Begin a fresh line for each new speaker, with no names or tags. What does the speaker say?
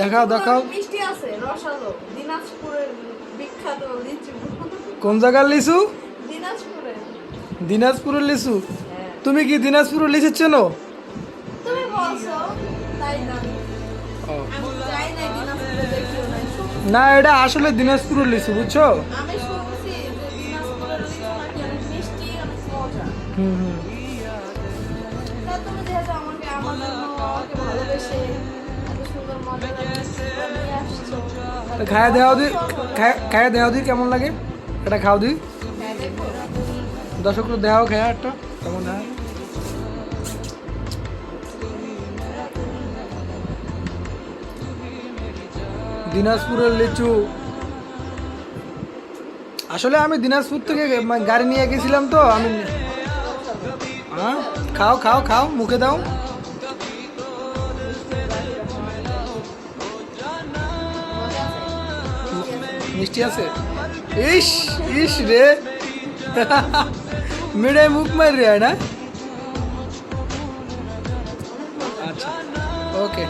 দেখাও দেখাও।
মিষ্টি আছে রসালো। দিনাজপুরের বিখ্যাত লিচু।
কোন জায়গার লিচু?
দিনাজপুরের।
দিনাজপুরের লিচু?
হ্যাঁ।
তুমি কি দিনাজপুরের লিচু চেনো?
তুমি বলছো তাই না?
এটা আসলে দিনাজপুরের লিচু বুঝছ? হুম হুম। খায়া দেওয়া দি খায়া- খায়া দেওয়া দি কেমন লাগে? এটা খাও দি
হ্যাঁ দেখো
দর্শক দেখাও খায়া একটা, কেমন হয়? দিনাজপুরের লিচু। আসলে আমি দিনাজপুর থেকে গাড়ি নিয়ে গেছিলাম তো, আমি হ্যাঁ? খাও খাও খাও, মুখে দাও। মিষ্টি আছে? ইস ইস রে। মেরে মুখ মার রে না? আচ্ছা ওকে।